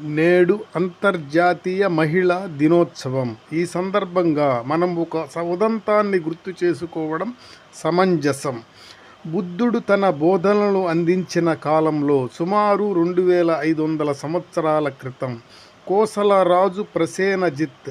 నేడు అంతర్జాతీయ మహిళా దినోత్సవం. ఈ సందర్భంగా మనం ఒక స- ఉదంతాన్ని గుర్తు చేసుకోవడం సమంజసం. బుద్ధుడు తన బోధనలు అందించిన కాలంలో సుమారు రెండు వేల ఐదు వందల సంవత్సరాల క్రితం కోసల రాజు ప్రసేనజిత్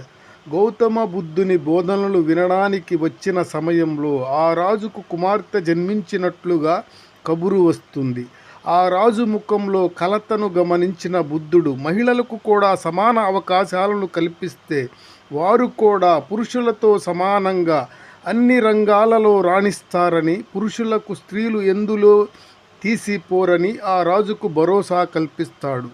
గౌతమ బుద్ధుని బోధనలు వినడానికి వచ్చిన సమయంలో ఆ రాజుకు కుమార్తె జన్మించినట్లుగా కబురు వస్తుంది. ఆ రాజు ముఖంలో కలతను గమనించిన బుద్ధుడు మహిళలకు కూడా సమాన అవకాశాలను కల్పిస్తే వారు కూడా పురుషులతో సమానంగా అన్ని రంగాలలో రాణిస్తారని పురుషులకు స్త్రీలు ఎందులో తీసిపోరని ఆ రాజుకు భరోసా కల్పిస్తాడు.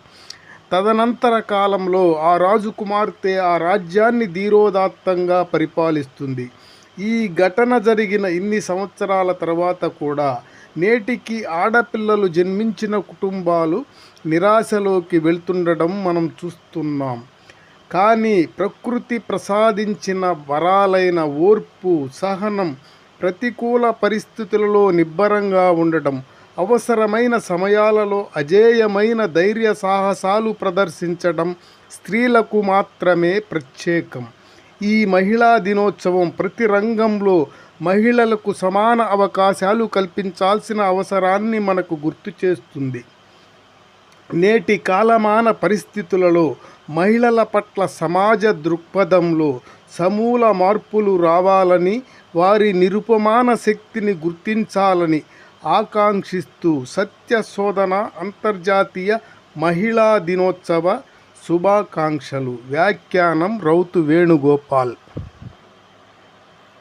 తదనంతర కాలంలో ఆ రాజు కుమార్తె ఆ రాజ్యాన్ని ధీరోదాత్తంగా పరిపాలిస్తుంది. ఈ ఘటన జరిగిన ఇన్ని సంవత్సరాల తర్వాత కూడా నేటికి ఆడపిల్లలు జన్మించిన కుటుంబాలు నిరాశలోకి వెళ్తుండడం మనం చూస్తున్నాం. కానీ ప్రకృతి ప్రసాదించిన వరాలైన ఓర్పు సహనం ప్రతికూల పరిస్థితులలో నిబ్బరంగా ఉండటం అవసరమైన సమయాలలో అజేయమైన ధైర్య సాహసాలు ప్రదర్శించడం స్త్రీలకు మాత్రమే ప్రత్యేకం. ఈ మహిళా దినోత్సవం ప్రతి రంగంలో మహిళలకు సమాన అవకాశాలు కల్పించాల్సిన అవసరాన్ని మనకు గుర్తు చేస్తుంది. నేటి కాలమాన పరిస్థితులలో మహిళల పట్ల సమాజ దృక్పథంలో సమూల మార్పులు రావాలని వారి నిరుపమాన శక్తిని గుర్తించాలని ఆకాంక్షిస్తూ సత్య శోధన అంతర్జాతీయ మహిళా దినోత్సవ శుభాకాంక్షలు. వ్యాఖ్యానం రౌతు వేణుగోపాల్.